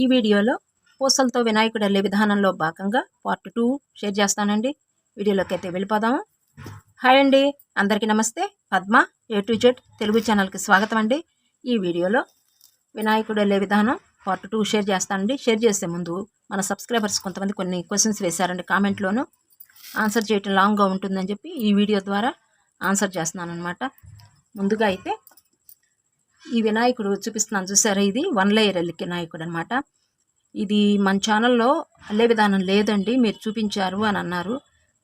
ఈ వీడియోలో పూసలతో వినాయకుడు వెళ్ళే విధానంలో భాగంగా పార్ట్ టూ షేర్ చేస్తానండి. వీడియోలోకి అయితే వెళ్ళిపోదాము. హాయ్ అండి అందరికీ నమస్తే. Padma A to Z Telugu ఛానల్కి స్వాగతం అండి. ఈ వీడియోలో వినాయకుడు వెళ్ళే విధానం పార్ట్ టూ షేర్ చేస్తానండి. షేర్ చేసే ముందు మన సబ్స్క్రైబర్స్ కొంతమంది కొన్ని క్వశ్చన్స్ వేశారండి కామెంట్లోను. ఆన్సర్ చేయటం లాంగ్గా ఉంటుందని చెప్పి ఈ వీడియో ద్వారా ఆన్సర్ చేస్తున్నాను అనమాట ముందుగా అయితే ఈ వినాయకుడు చూపిస్తున్నాను చూసారా? ఇది వన్ లేయర్ వినాయకుడు అనమాట ఇది మన ఛానల్లో అల్లే విధానం లేదండి మీరు చూపించారు అని అన్నారు.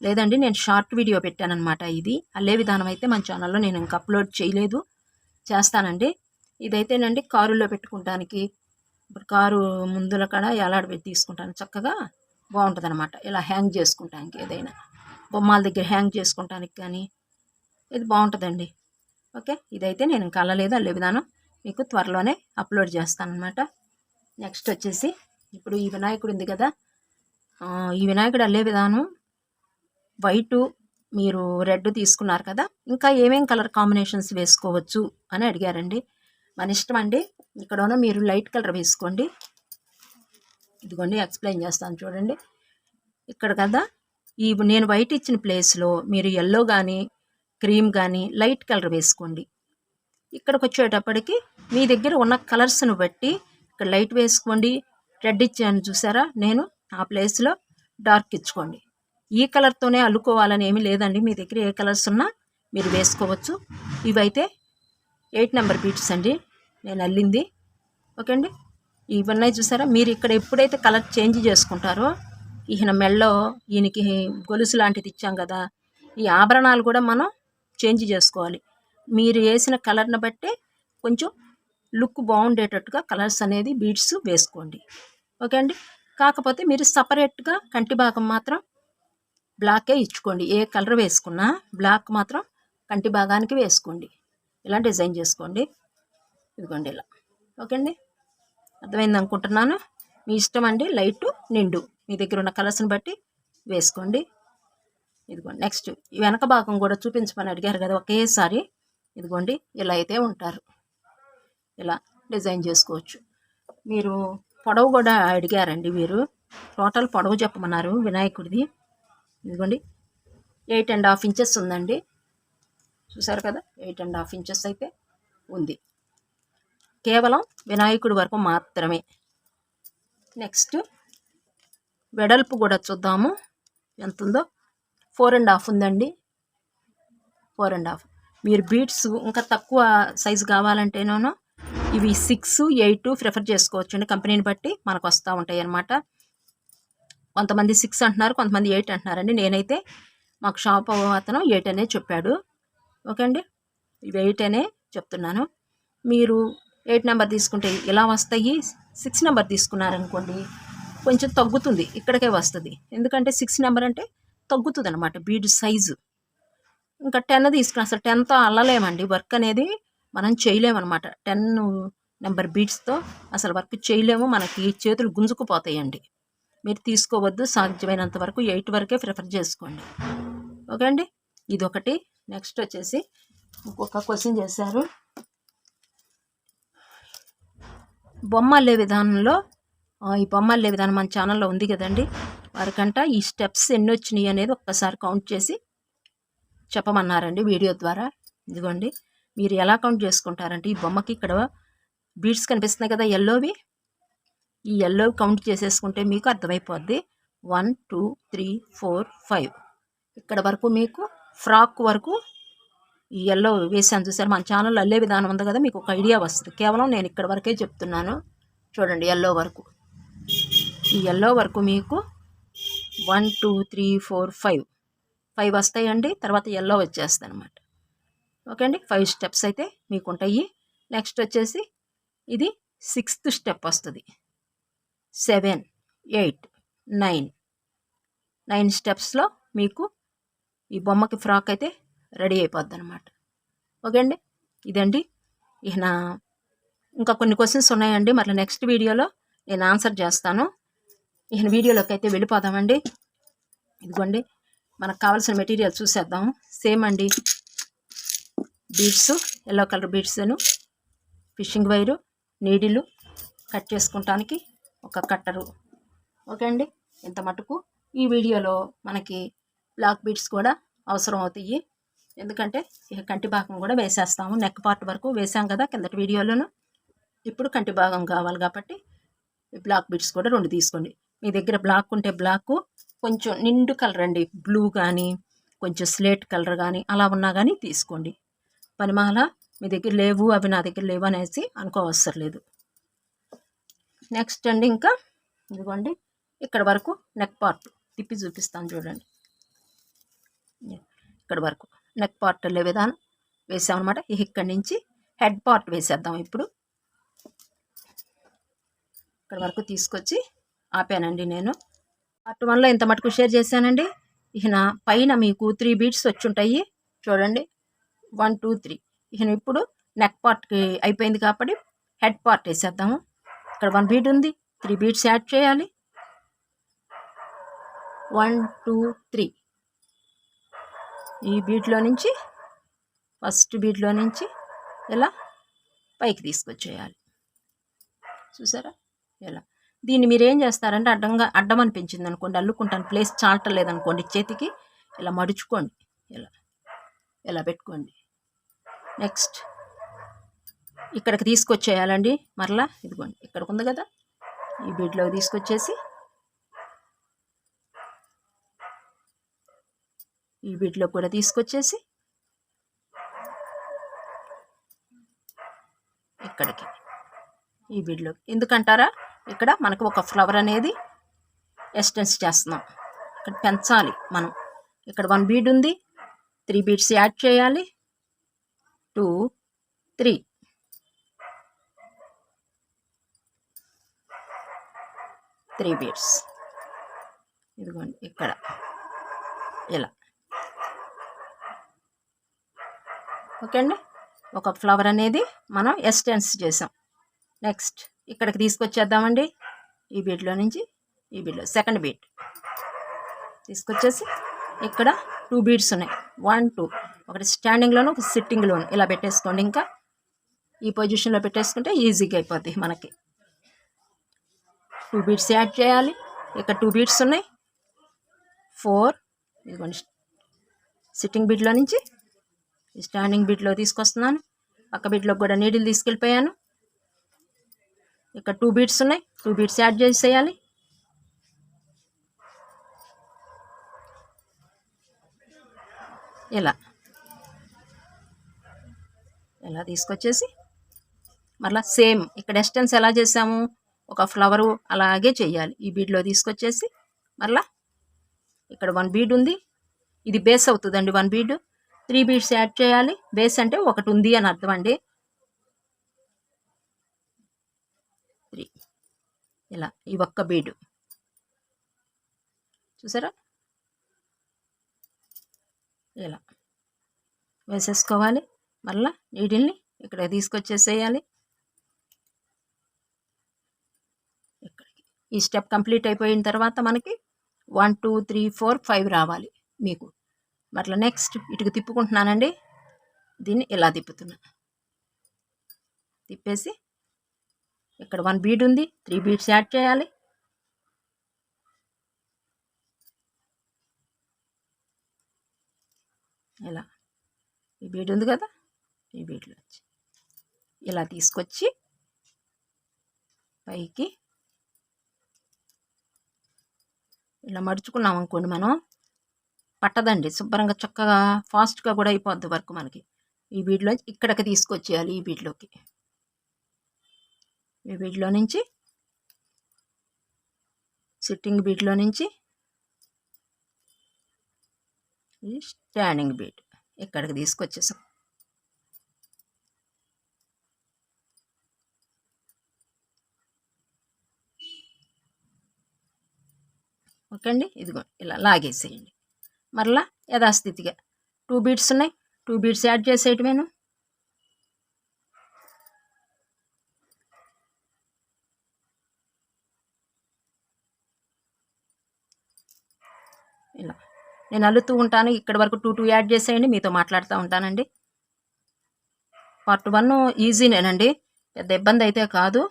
లేదండి నేను షార్ట్ వీడియో పెట్టానమాట ఇది. అల్లే విధానం అయితే మన ఛానల్లో నేను ఇంకా అప్లోడ్ చేయలేదు. చేస్తానండి. ఇదైతేనండి కారులో పెట్టుకుంటానికి. ఇప్పుడు కారు ముందుల కాడ ఎలాడబెట్టి తీసుకుంటాను. చక్కగా బాగుంటుంది అనమాట ఇలా హ్యాంగ్ చేసుకుంటానికి ఏదైనా. బొమ్మల దగ్గర హ్యాంగ్ చేసుకుంటానికి కానీ ఇది బాగుంటుందండి. ఓకే? ఇదైతే నేను ఇంకా అల్లలేదు అల్లే విధానం మీకు త్వరలోనే అప్లోడ్ చేస్తాను అనమాట నెక్స్ట్ వచ్చేసి ఇప్పుడు ఈ వినాయకుడు ఉంది కదా. ఈ వినాయకుడు అల్లే విధానం వైటు మీరు రెడ్ తీసుకున్నారు కదా. ఇంకా ఏమేం కలర్ కాంబినేషన్స్ వేసుకోవచ్చు అని అడిగారండి. మన ఇష్టం అండి. ఇక్కడ మీరు లైట్ కలర్ వేసుకోండి. ఇదిగోండి ఎక్స్ప్లెయిన్ చేస్తాను చూడండి. ఇక్కడ కదా ఈ నేను వైట్ ఇచ్చిన ప్లేస్లో మీరు ఎల్లో కానీ క్రీమ్ కానీ లైట్ కలర్ వేసుకోండి. ఇక్కడికి వచ్చేటప్పటికి మీ దగ్గర ఉన్న కలర్స్ను బట్టి ఇక్కడ లైట్ వేసుకోండి. రెడ్ ఇచ్చాను చూసారా? నేను ఆ ప్లేస్లో డార్క్ ఇచ్చుకోండి. ఈ కలర్తోనే అల్లుకోవాలని ఏమీ లేదండి. మీ దగ్గర ఏ కలర్స్ ఉన్నా మీరు వేసుకోవచ్చు. ఇవైతే ఎయిట్ నెంబర్ బీట్స్ అండి. నేను అల్లింది. ఓకే అండి ఇవన్నీ చూసారా? మీరు ఇక్కడ ఎప్పుడైతే కలర్ చేంజ్ చేసుకుంటారో ఈయన మెళ్ళో ఈయనకి గొలుసు లాంటిది ఇచ్చాం కదా ఈ ఆభరణాలు కూడా మనం చేంజ్ చేసుకోవాలి. మీరు వేసిన కలర్ని బట్టే కొంచెం లుక్ బాగుండేటట్టుగా కలర్స్ అనేది బీడ్స్ వేసుకోండి. ఓకే అండి? కాకపోతే మీరు సపరేట్గా కంటి భాగం మాత్రం బ్లాకే ఇచ్చుకోండి. ఏ కలర్ వేసుకున్నా బ్లాక్ మాత్రం కంటి భాగానికి వేసుకోండి. ఇలా డిజైన్ చేసుకోండి. ఇదిగోండి ఇలా. ఓకే అండి? అర్థమైంది అనుకుంటున్నాను? మీ ఇష్టం అండి? లైట్ నిండు. మీ దగ్గర ఉన్న కలర్స్ని బట్టి వేసుకోండి. ఇదిగోండి నెక్స్ట్ ఈ వెనక భాగం కూడా చూపించమని అడిగారు కదా ఒకేసారి ఇదిగోండి ఇలా అయితే ఉంటారు. ఇలా డిజైన్ చేసుకోవచ్చు. మీరు పొడవు కూడా అడిగారండి మీరు. టోటల్ పొడవు చెప్పమన్నారు వినాయకుడిది. ఇదిగోండి ఎయిట్ అండ్ హాఫ్ ఇంచెస్ ఉందండి. చూసారు కదా ఎయిట్ అండ్ హాఫ్ ఇంచెస్ అయితే ఉంది. కేవలం వినాయకుడి వరకు మాత్రమే. నెక్స్ట్ వెడల్పు కూడా చూద్దాము. ఎంత ఉందో ఫోర్ అండ్ హాఫ్ ఉందండి. Four and half. మీరు బీట్స్ ఇంకా తక్కువ సైజు కావాలంటేనో ఇవి సిక్స్ ఎయిట్ ప్రిఫర్ చేసుకోవచ్చు అండి కంపెనీని బట్టి మనకు వస్తూ ఉంటాయి అన్నమాట. కొంతమంది సిక్స్ అంటున్నారు కొంతమంది ఎయిట్ అంటున్నారండి. నేనైతే మాకు షాప్ అతను ఎయిట్ అనే చెప్పాడు. ఓకే అండి ఇవి ఎయిట్ అనే చెప్తున్నాను. మీరు ఎయిట్ నెంబర్ తీసుకుంటే ఇలా వస్తాయి? సిక్స్ నెంబర్ తీసుకున్నారనుకోండి కొంచెం తగ్గుతుంది. ఇక్కడికే వస్తుంది. ఎందుకంటే సిక్స్ నెంబర్ అంటే తగ్గుతుంది అనమాట బీడ్ సైజు. ఇంకా టెన్ తీసుకుని అసలు టెన్తో అల్లలేమండి. వర్క్ అనేది మనం చేయలేమన్నమాట. టెన్ నెంబర్ బీడ్స్తో అసలు వర్క్ చేయలేము. మనకి చేతులు గుంజుకుపోతాయండి. మీరు తీసుకోవద్దు సాధ్యమైనంత వరకు ఎయిట్ వరకే ప్రిఫర్ చేసుకోండి. ఓకే అండి? ఇది ఒకటి నెక్స్ట్ వచ్చేసి ఇంకొక క్వశ్చన్ చేశారు. బొమ్మ అల్లే విధానంలో ఈ బొమ్మ అల్లే విధానం మన ఛానల్లో ఉంది కదండి. వారికంట ఈ స్టెప్స్ ఎన్ని వచ్చినాయి అనేది ఒక్కసారి కౌంట్ చేసి చెప్పమన్నారండి వీడియో ద్వారా. ఇదిగోండి మీరు ఎలా కౌంట్ చేసుకుంటారంటే ఈ బొమ్మకి ఇక్కడ బీడ్స్ కనిపిస్తున్నాయి కదా ఎల్లోవి ఈ ఎల్లో కౌంట్ చేసేసుకుంటే మీకు అర్థమైపోద్ది. One two three four five ఇక్కడ వరకు మీకు ఫ్రాక్ వరకు ఈ ఎల్లో వేసాను చూసారు? మన ఛానల్ అల్లే విధానం ఉంది కదా మీకు ఒక ఐడియా వస్తుంది. కేవలం నేను ఇక్కడ వరకే చెప్తున్నాను. చూడండి ఎల్లో వరకు. ఈ ఎల్లో వరకు మీకు one two three four five. Five వస్తాయండి తర్వాత ఎల్లో వచ్చేస్తాయి అనమాట ఓకే అండి ఫైవ్ స్టెప్స్ అయితే మీకు ఉంటాయి నెక్స్ట్ వచ్చేసి ఇది సిక్స్త్ స్టెప్ వస్తుంది. Seven eight nine. నైన్ స్టెప్స్లో మీకు ఈ బొమ్మకి ఫ్రాక్ అయితే రెడీ అయిపోద్ది అనమాట ఓకే అండి ఇదండి ఈయన ఇంకా కొన్ని క్వశ్చన్స్ ఉన్నాయండి. మళ్ళీ నెక్స్ట్ వీడియోలో నేను ఆన్సర్ చేస్తాను. ఈయన వీడియోలోకి అయితే వెళ్ళిపోదామండి. ఇదిగోండి మనకు కావాల్సిన మెటీరియల్ చూసేద్దాం. సేమ్ అండి బీడ్స్ ఎల్లో కలర్ బీడ్స్ను ఫిషింగ్ వైరు నీడిలు కట్ చేసుకుంటానికి ఒక కట్టరు. ఓకే అండి ఇంత మటుకు ఈ వీడియోలో మనకి బ్లాక్ బీడ్స్ కూడా అవసరం అవుతాయి. ఎందుకంటే ఇక కంటి భాగం కూడా వేసేస్తాము. నెక్ పార్ట్ వరకు వేసాం కదా కిందటి వీడియోలోను. ఇప్పుడు కంటి భాగం కావాలి కాబట్టి ఈ బ్లాక్ బీడ్స్ కూడా రెండు తీసుకోండి. మీ దగ్గర బ్లాక్ ఉంటే బ్లాక్ కొంచెం నిండు కలర్ అండి. బ్లూ కానీ కొంచెం స్లేట్ కలర్ కానీ అలా ఉన్నా కానీ తీసుకోండి. పనిమాల మీ దగ్గర లేవు అవి నా దగ్గర లేవు అనేసి అనుకోవసరం లేదు. నెక్స్ట్ అండి ఇంకా ఇదిగోండి ఇక్కడ వరకు నెక్ పార్ట్ తిప్పి చూపిస్తాను చూడండి. ఇక్కడ వరకు నెక్ పార్ట్ వెళ్ళే విధానం వేసామన్నమాట. ఇక్కడి నుంచి హెడ్ పార్ట్ వేసేద్దాం ఇప్పుడు. ఇక్కడ వరకు తీసుకొచ్చి ఆపానండి నేను. పార్ట్ వన్లో ఇంత మటుకు షేర్ చేశానండి. ఇహన పైన మీకు త్రీ బీట్స్ వచ్చి ఉంటాయి చూడండి. వన్ టూ త్రీ ఇక ఇప్పుడు నెక్ పార్ట్కి అయిపోయింది కాబట్టి హెడ్ పార్ట్ వేసేద్దాము. ఇక్కడ వన్ బీట్ ఉంది. త్రీ బీట్స్ యాడ్ చేయాలి. వన్ టూ త్రీ ఈ బీట్లో నుంచి ఫస్ట్ బీట్లో నుంచి ఇలా పైకి తీసుకొచ్చేయాలి. చూసారా? ఇలా దీన్ని మీరు ఏం చేస్తారంటే అడ్డంగా అడ్డం అనిపించింది అనుకోండి అల్లుకుంటాను ప్లేస్ చాలటలేదనుకోండి చేతికి ఇలా మడుచుకోండి ఇలా ఇలా పెట్టుకోండి. నెక్స్ట్ ఇక్కడికి తీసుకొచ్చేయాలండి మరలా ఇదిగోండి ఇక్కడికి ఉంది కదా ఈ బీడ్లోకి తీసుకొచ్చేసి ఈ బీడ్లో కూడా తీసుకొచ్చేసి ఇక్కడికి ఈ బీడ్లోకి. ఎందుకంటారా? ఇక్కడ మనకు ఒక ఫ్లవర్ అనేది ఎక్స్టెన్స్ చేస్తున్నాం. ఇక్కడ పెంచాలి మనం. ఇక్కడ వన్ బీడ్ ఉంది. త్రీ బీడ్స్ యాడ్ చేయాలి. టూ త్రీ త్రీ బీడ్స్ ఇదిగోండి ఇక్కడ. ఇలా. ఓకే అండి? ఒక ఫ్లవర్ అనేది మనం ఎక్స్టెన్స్ చేసాం. నెక్స్ట్ ఇక్కడికి తీసుకొచ్చేద్దామండి. ఈ బీట్లో నుంచి ఈ బీట్లో సెకండ్ బీట్ తీసుకొచ్చేసి ఇక్కడ టూ బీడ్స్ ఉన్నాయి. One two. ఒకటి స్టాండింగ్లోను ఒక సిట్టింగ్లోను ఇలా పెట్టేసుకోండి ఇంకా. ఈ పొజిషన్లో పెట్టేసుకుంటే ఈజీగా అయిపోద్ది మనకి. టూ బీట్స్ యాడ్ చేయాలి. ఇక్కడ టూ బీట్స్ ఉన్నాయి. ఫోర్. ఇదిగోండి. సిట్టింగ్ బీట్లో నుంచి స్టాండింగ్ బీట్లో తీసుకొస్తున్నాను. పక్క బీట్లోకి కూడా నీడిల్ తీసుకెళ్ళిపోయాను. ఇక్కడ టూ బీట్స్ ఉన్నాయి. టూ బీట్స్ యాడ్ చేసేయాలి. ఇలా. ఇలా తీసుకొచ్చేసి మరలా సేమ్ ఇక్కడ ఎస్టెన్స్ ఎలా చేసాము? ఒక ఫ్లవరు అలాగే చేయాలి. ఈ బీడ్లో తీసుకొచ్చేసి మరలా ఇక్కడ వన్ బీడ్ ఉంది. ఇది బేస్ అవుతుందండి one bead three beads add చేయాలి. బేస్ అంటే ఒకటి ఉంది అని అర్థం అండి త్రీ ఇలా ఈ ఒక్క బీడు. చూసారా? ఇలా. వేసేసుకోవాలి. మళ్ళా నీటిల్ని ఇక్కడ తీసుకొచ్చేసేయాలి. ఇక్కడికి. ఈ స్టెప్ కంప్లీట్ అయిపోయిన తర్వాత మనకి one two three four five రావాలి మీకు. మరలా నెక్స్ట్ ఇటుకు తిప్పుకుంటున్నానండి. దీన్ని ఇలా తిప్పుతున్నా. తిప్పేసి ఇక్కడ వన్ బీడ్ ఉంది త్రీ బీడ్స్ యాడ్ చేయాలి. ఇలా. ఈ బీడ్ ఉంది కదా ఈ బీడ్లో వచ్చి. ఇలా తీసుకొచ్చి పైకి ఇలా మడుచుకున్నాం అనుకోండి మనం. పట్టదండి శుభ్రంగా చక్కగా ఫాస్ట్గా కూడా అయిపోద్ది వర్క్ మనకి. ఈ బీడ్లో ఇక్కడికి తీసుకొచ్చేయాలి ఈ బీడ్లోకి ఈ నుంచి సిట్టింగ్ బీట్లో నుంచి ఇది స్టాండింగ్ బీడ్ ఇక్కడికి తీసుకొచ్చేసాం. ఓకే అండి ఇదిగో ఇలా లాగేసేయండి. మరలా యథాస్థితిగా. టూ బీట్స్ ఉన్నాయి. టూ బీట్స్ యాడ్ చేసేయటమేను ఇలా నేను అల్లుతూ ఉంటాను. ఇక్కడ వరకు టూ టూ యాడ్ చేసేయండి. మీతో మాట్లాడుతూ ఉంటానండి. పార్ట్ వన్ ఈజీనేనండి పెద్ద ఇబ్బంది అయితే కాదు.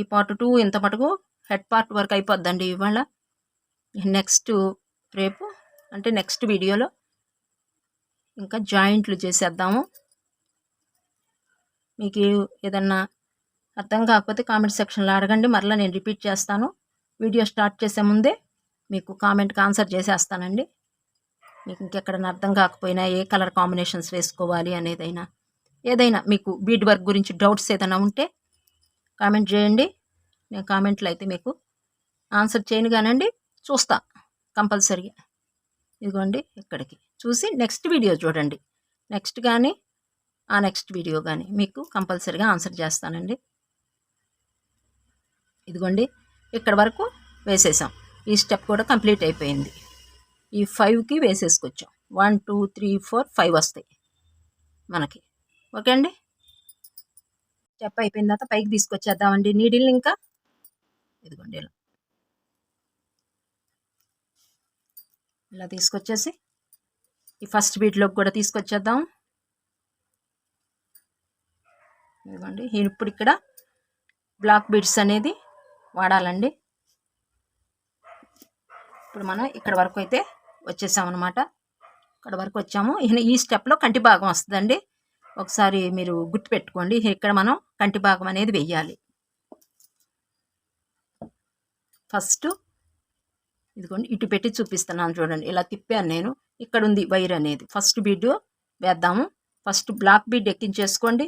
ఈ పార్ట్ టూ ఇంత మటుకు హెడ్ పార్ట్ వరకు అయిపోద్దండి ఇవాళ. నెక్స్ట్ రేపు అంటే నెక్స్ట్ వీడియోలో ఇంకా జాయింట్లు చేసేద్దాము. మీకు ఏదన్నా అర్థం కాకపోతే కామెంట్ సెక్షన్లో అడగండి. మరలా నేను రిపీట్ చేస్తాను. వీడియో స్టార్ట్ చేసే ముందే మీకు కామెంట్కి ఆన్సర్ చేసేస్తానండి. మీకు ఇంకెక్కడైనా అర్థం కాకపోయినా ఏ కలర్ కాంబినేషన్స్ వేసుకోవాలి అనేదైనా. ఏదైనా మీకు బీడ్ వర్క్ గురించి డౌట్స్ ఏదైనా ఉంటే కామెంట్ చేయండి. నేను కామెంట్లో అయితే మీకు ఆన్సర్ చేయను కానండి చూస్తా కంపల్సరీగా ఇదిగోండి ఇక్కడికి. చూసి నెక్స్ట్ వీడియో చూడండి. నెక్స్ట్ కానీ ఆ నెక్స్ట్ వీడియో కానీ మీకు కంపల్సరీగా ఆన్సర్ చేస్తానండి. ఇదిగోండి ఇక్కడ వరకు వేసేసాం. ఈ స్టెప్ కూడా కంప్లీట్ అయిపోయింది. ఈ ఫైవ్కి వేసేసుకొచ్చాం. One two three four five వస్తాయి మనకి. ఓకే అండి? స్టెప్ అయిపోయిన తర్వాత పైకి తీసుకొచ్చేద్దామండి. నీడిల్ ఇంకా? ఇదిగోండి ఇలా. ఇలా తీసుకొచ్చేసి ఈ ఫస్ట్ బీట్లోకి కూడా తీసుకొచ్చేద్దాం. ఇదిగోండి. ఇప్పుడు ఇక్కడ బ్లాక్ బీట్స్ అనేది వాడాలండి. ఇప్పుడు మనం ఇక్కడ వరకు అయితే వచ్చేసామన్నమాట. ఇక్కడ వరకు వచ్చాము. ఈ స్టెప్లో కంటి భాగం వస్తుందండి. ఒకసారి మీరు గుర్తుపెట్టుకోండి ఇక్కడ మనం కంటి భాగం అనేది వెయ్యాలి. ఫస్ట్ ఇదిగోండి ఇటు పెట్టి చూపిస్తున్నాను చూడండి. ఇలా తిప్పాను నేను. ఇక్కడ ఉంది వైర్ అనేది. ఫస్ట్ బీడ్ వేద్దాము. First black bead ఎక్కించేసుకోండి.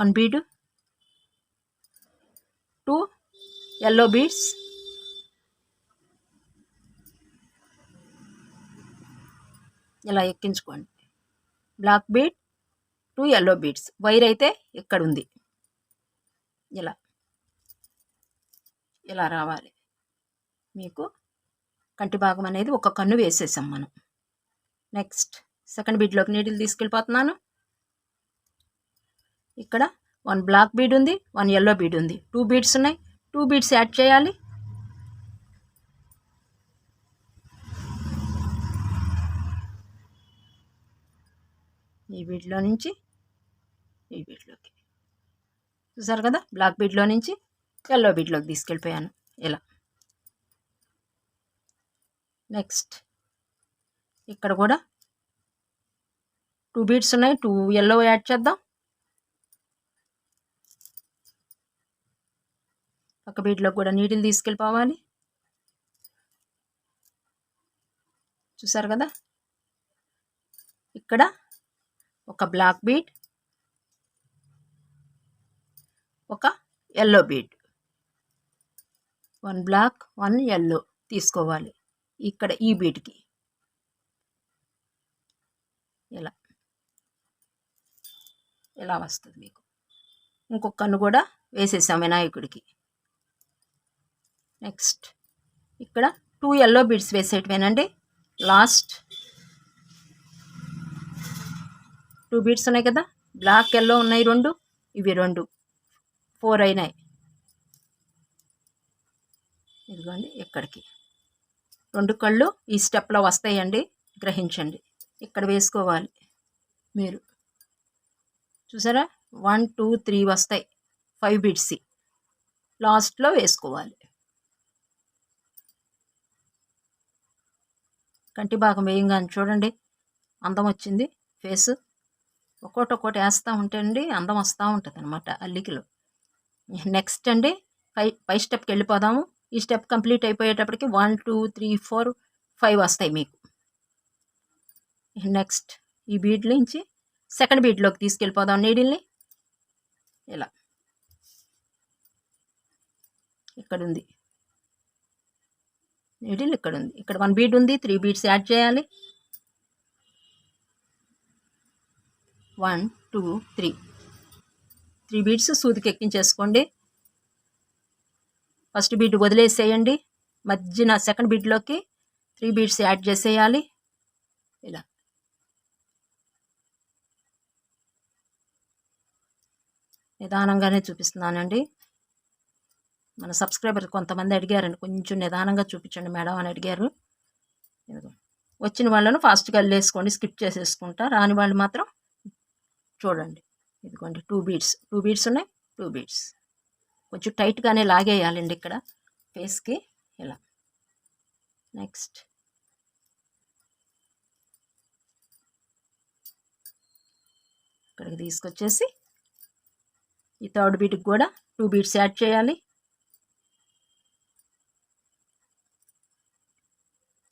One bead two yellow beads ఇలా ఎక్కించుకోండి. Black bead two yellow beads wire అయితే ఇక్కడ ఉంది ఇలా. ఇలా రావాలి. మీకు కంటి భాగం అనేది ఒక కన్ను వేసేసాం మనం. నెక్స్ట్ సెకండ్ బీడ్లోకి నీటిలు తీసుకెళ్ళిపోతున్నాను. ఇక్కడ వన్ బ్లాక్ బీడ్ ఉంది వన్ ఎల్లో బీడ్ ఉంది. టూ బీడ్స్ ఉన్నాయి. టూ బీడ్స్ యాడ్ చేయాలి. ఈ బీడ్లో నుంచి ఈ బీడ్లోకి చూసారు కదా? బ్లాక్ బీడ్లో నుంచి ఎల్లో బీడ్లోకి తీసుకెళ్ళిపోయాను. ఇలా. నెక్స్ట్. ఇక్కడ కూడా టూ బీడ్స్ ఉన్నాయి. టూ ఎల్లో యాడ్ చేద్దాం. పక్క బీడ్లోకి కూడా నీటిని తీసుకెళ్ళిపోవాలి. చూసారు కదా? ఇక్కడ ఒక బ్లాక్ బీడ్ ఒక yellow bead one black one yellow తీసుకోవాలి ఇక్కడ ఈ బీట్కి. ఇలా. ఇలా వస్తుంది మీకు. ఇంకొక కన్ను కూడా వేసేసాం వినాయకుడికి. నెక్స్ట్ ఇక్కడ టూ ఎల్లో బీడ్స్ వేసేటివేనండి. లాస్ట్ టూ బీడ్స్ ఉన్నాయి కదా? బ్లాక్ ఎల్లో ఉన్నాయి రెండు ఇవి రెండు. ఫోర్ అయినాయి. ఇదిగోండి ఇక్కడికి. రెండు కళ్ళు ఈ స్టెప్లో వస్తాయండి గ్రహించండి. ఇక్కడ వేసుకోవాలి మీరు. చూసారా? వన్ టూ త్రీ వస్తాయి. ఫైవ్ బీడ్స్ లాస్ట్లో వేసుకోవాలి. కంటి భాగం వేయంగానే చూడండి అందం వచ్చింది ఫేసు. ఒక్కోటి ఒక్కోటి వేస్తూ ఉంటే అండి అందం వస్తూ ఉంటుంది అనమాట అల్లికలు. నెక్స్ట్ అండి పై పై స్టెప్కి వెళ్ళిపోదాము. ఈ step complete అయిపోయేటప్పటికి one two three four five వస్తాయి మీకు. నెక్స్ట్ ఈ బీడ్ నుంచి సెకండ్ బీడ్లోకి తీసుకెళ్ళిపోదాం నీడిల్ని. ఇలా. ఇక్కడ ఉంది నీడిల్ ఇక్కడ ఉంది ఇక్కడ వన్ బీడ్ ఉంది త్రీ బీడ్స్ యాడ్ చేయాలి. One two three. Three beads సూదికి ఎక్కించేసుకోండి. ఫస్ట్ బీట్ వదిలేసేయండి. మధ్యన సెకండ్ బీట్లోకి త్రీ బీట్స్ యాడ్ చేసేయాలి. ఇలా. నిదానంగానే చూపిస్తున్నానండి. మన సబ్స్క్రైబర్ కొంతమంది అడిగారండి. కొంచెం నిదానంగా చూపించండి మేడం అని అడిగారు. వచ్చిన వాళ్ళను ఫాస్ట్గా వెళ్ళేసుకోండి స్కిప్ చేసేసుకుంటా. రాని వాళ్ళు మాత్రం చూడండి. ఇదిగోండి టూ బీడ్స్ టూ బీడ్స్ ఉన్నాయి? టూ బీడ్స్ కొంచెం టైట్గానే లాగేయాలండి ఇక్కడ. ఫేస్కి ఇలా. నెక్స్ట్ ఇక్కడికి తీసుకొచ్చేసి ఈ థర్డ్ బీట్కి కూడా టూ బీట్స్ యాడ్ చేయాలి.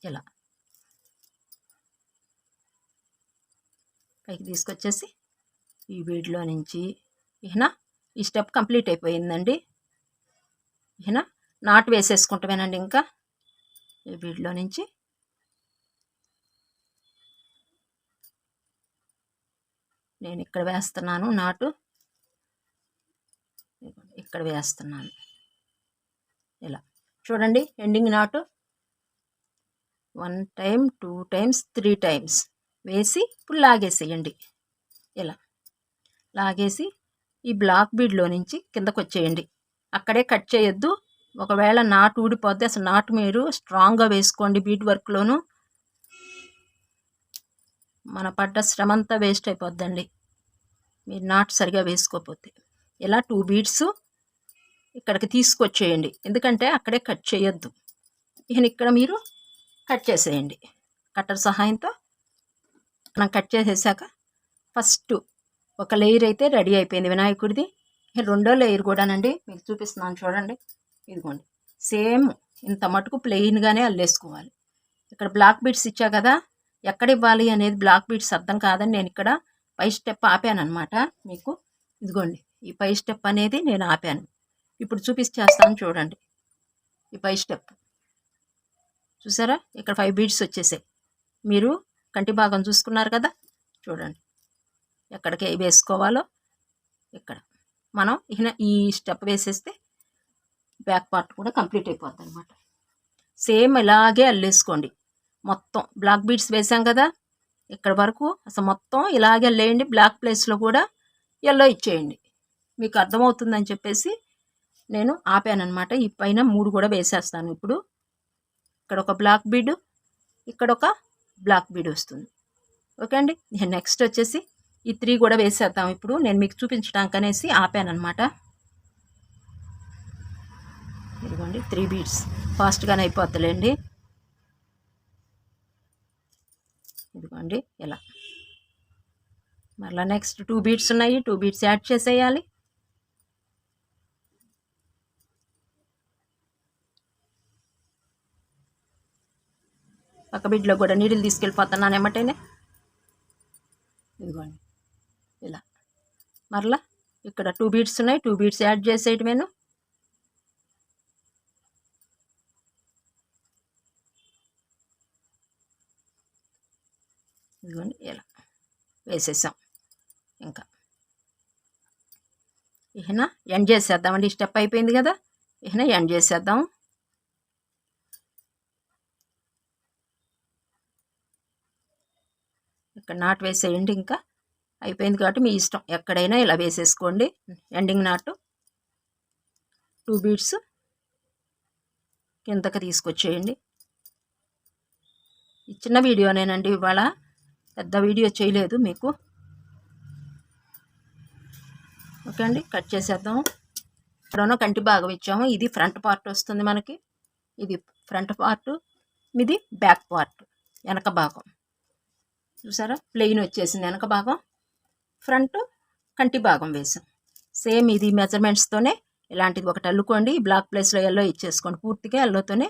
ఇలా. పైకి తీసుకొచ్చేసి ఈ బీడ్లో నుంచి ఇహనా ఈ స్టెప్ కంప్లీట్ అయిపోయిందండి. ఇహనా నాటు వేసేసుకుంటామేనండి ఇంకా ఈ బీడ్లో నుంచి. నేను ఇక్కడ వేస్తున్నాను నాటు. ఇక్కడ వేస్తున్నాను. ఇలా. చూడండి ending knot. One time two times three times. వేసి ఇప్పుడు లాగేసేయండి. ఇలా. లాగేసి ఈ బ్లాక్ బీడ్లో నుంచి కిందకు వచ్చేయండి అక్కడే కట్ చేయొద్దు. ఒకవేళ నాటు ఊడిపోద్ది అసలు నాటు మీరు స్ట్రాంగ్గా వేసుకోండి బీట్ వర్క్లోను మన పడ్డ శ్రమంతా వేస్ట్ అయిపోద్దండి. మీరు నాటు సరిగా వేసుకోకపోతే. ఇలా టూ బీడ్స్ ఇక్కడికి తీసుకొచ్చేయండి. ఎందుకంటే అక్కడే కట్ చేయొద్దు. ఇక ఇక్కడ మీరు కట్ చేసేయండి. కట్టర్ సహాయంతో మనం కట్ చేసేసాక ఫస్ట్ ఒక లేయర్ అయితే రెడీ అయిపోయింది. వినాయకుడిది. రెండో లేయర్ కూడానండి మీకు చూపిస్తున్నాను చూడండి. ఇదిగోండి. సేమ్ ఇంత మటుకు ప్లెయిన్గానే అల్లేసుకోవాలి. ఇక్కడ బ్లాక్ బీట్స్ ఇచ్చా కదా ఎక్కడ ఇవ్వాలి అనేది బ్లాక్ బీట్స్ అర్థం కాదని నేను ఇక్కడ పై స్టెప్ ఆపాను అనమాట మీకు. ఇదిగోండి. ఈ పై స్టెప్ అనేది నేను ఆపాను. ఇప్పుడు చూపించేస్తాను చూడండి. ఈ పై స్టెప్ చూసారా? ఇక్కడ ఫైవ్ బీట్స్ వచ్చేసాయి. మీరు కంటి భాగం చూసుకున్నారు కదా? చూడండి. ఎక్కడికి వేసుకోవాలో ఇక్కడ. మనం ఈయన ఈ స్టెప్ వేసేస్తే బ్యాక్ పార్ట్ కూడా కంప్లీట్ అయిపోద్ది అనమాట సేమ్ ఇలాగే అల్లేసుకోండి. మొత్తం బ్లాక్ బీడ్స్ వేసాం కదా ఇక్కడ వరకు అసలు మొత్తం ఇలాగే అల్లేయండి. బ్లాక్ ప్లేస్లో కూడా ఎల్లో ఇచ్చేయండి. మీకు అర్థమవుతుందని చెప్పేసి నేను ఆపానమాట ఈ పైన మూడు కూడా వేసేస్తాను ఇప్పుడు. ఇక్కడ ఒక బ్లాక్ బీడ్ ఇక్కడ ఒక బ్లాక్ బీడ్ వస్తుంది. ఓకే అండి. నెక్స్ట్ వచ్చేసి ఈ త్రీ కూడా వేసేద్దాం ఇప్పుడు. నేను మీకు చూపించడానికి అనేసి ఆపానమాట ఇదిగోండి త్రీ బీడ్స్ ఫాస్ట్గానే అయిపోద్దులేండి ఇదిగోండి ఇలా. మళ్ళీ నెక్స్ట్ టూ బీట్స్ ఉన్నాయి. టూ బీట్స్ యాడ్ చేసేయాలి. పక్క బిడ్లో కూడా నీళ్ళు తీసుకెళ్ళిపోతున్నాను ఏమంటేనే ఇదిగోండి ఇలా మరలా ఇక్కడ టూ బీట్స్ ఉన్నాయి. టూ బీట్స్ యాడ్ చేసేయటమేను ఇదిగోండి ఇలా వేసేసాం. ఇంకా ఇహనా ఎండ్ చేసేద్దామండి. స్టెప్ అయిపోయింది కదా. ఇహన ఎండ్ చేసేద్దాం. ఇక్కడ నాటు వేసేయండి ఇంకా. అయిపోయింది కాబట్టి మీ ఇష్టం. ఎక్కడైనా ఇలా వేసేసుకోండి. ఎండింగ్ నాటు టూ బీడ్స్ కిందకి తీసుకొచ్చేయండి. ఈ చిన్న వీడియోనేనండి ఇవాళ. పెద్ద వీడియో చేయలేదు మీకు. ఓకే అండి కట్ చేసేద్దాం. ఇక్కడనో కంటి భాగం ఇచ్చాము. ఇది ఫ్రంట్ పార్ట్ వస్తుంది మనకి. ఇది ఫ్రంట్ పార్ట్ ఇది బ్యాక్ పార్ట్ వెనక భాగం. చూసారా? ప్లెయిన్ వచ్చేసింది వెనక భాగం. ఫ్రంట్ కంటి భాగం వేసాం సేమ్ ఇది మెజర్మెంట్స్తోనే ఇలాంటిది ఒకటి అల్లుకోండి బ్లాక్ ప్లేస్లో ఎల్లో ఇచ్చేసుకోండి పూర్తిగా ఎల్లోతోనే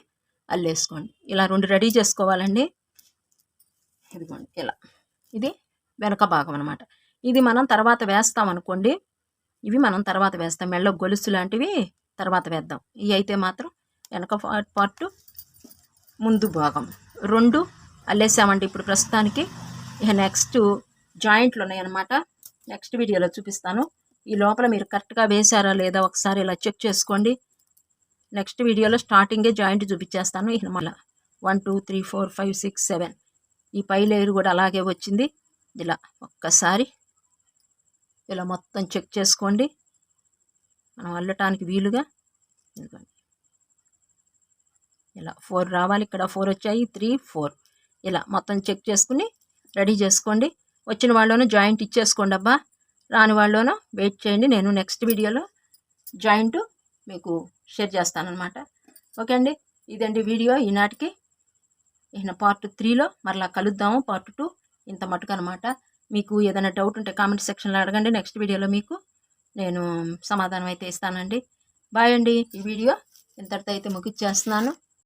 అల్లేసుకోండి. ఇలా రెండు రెడీ చేసుకోవాలండి. ఇదిగోండి ఇలా. ఇది వెనక భాగం అనమాట ఇది మనం తర్వాత వేస్తాం అనుకోండి ఇవి మనం తర్వాత వేస్తాం. మెళ్ళ గొలుసు లాంటివి తర్వాత వేద్దాం. ఇవి అయితే మాత్రం వెనక పార్ట్ ముందు భాగం. రెండు అల్లేసామండి ఇప్పుడు ప్రస్తుతానికి. ఇక నెక్స్ట్ జాయింట్లు ఉన్నాయన్నమాట. నెక్స్ట్ వీడియోలో చూపిస్తాను. ఈ లోపల మీరు కరెక్ట్గా వేశారా లేదా ఒకసారి ఇలా చెక్ చేసుకోండి. నెక్స్ట్ వీడియోలో స్టార్టింగే జాయింట్ చూపించేస్తాను. ఇక మళ్ళీ one two three four five six seven. ఈ పై లేయర్ కూడా అలాగే వచ్చింది. ఇలా ఒక్కసారి ఇలా మొత్తం చెక్ చేసుకోండి. మనం అల్లటానికి వీలుగా ఇదిగోండి. ఇలా ఫోర్ రావాలి. ఇక్కడ ఫోర్ వచ్చాయి. Three four. ఇలా మొత్తం చెక్ చేసుకుని రెడీ చేసుకోండి. వచ్చిన వాళ్ళలోనూ జాయింట్ ఇచ్చేసుకోండి అబ్బా. రాని వాళ్ళలోనూ వెయిట్ చేయండి. నేను నెక్స్ట్ వీడియోలో జాయింట్ మీకు షేర్ చేస్తానమాట ఓకే అండి. ఇదండి వీడియో ఈనాటికి. ఈయన పార్ట్ త్రీలో మరలా కలుద్దాము. పార్ట్ టూ ఇంత మటుకు అనమాట మీకు ఏదైనా డౌట్ ఉంటే కామెంట్ సెక్షన్లో అడగండి. నెక్స్ట్ వీడియోలో మీకు నేను సమాధానం అయితే ఇస్తానండి. బాయ్ అండి. ఈ వీడియో ఇంతటితో అయితే ముగిచ్చేస్తున్నాను.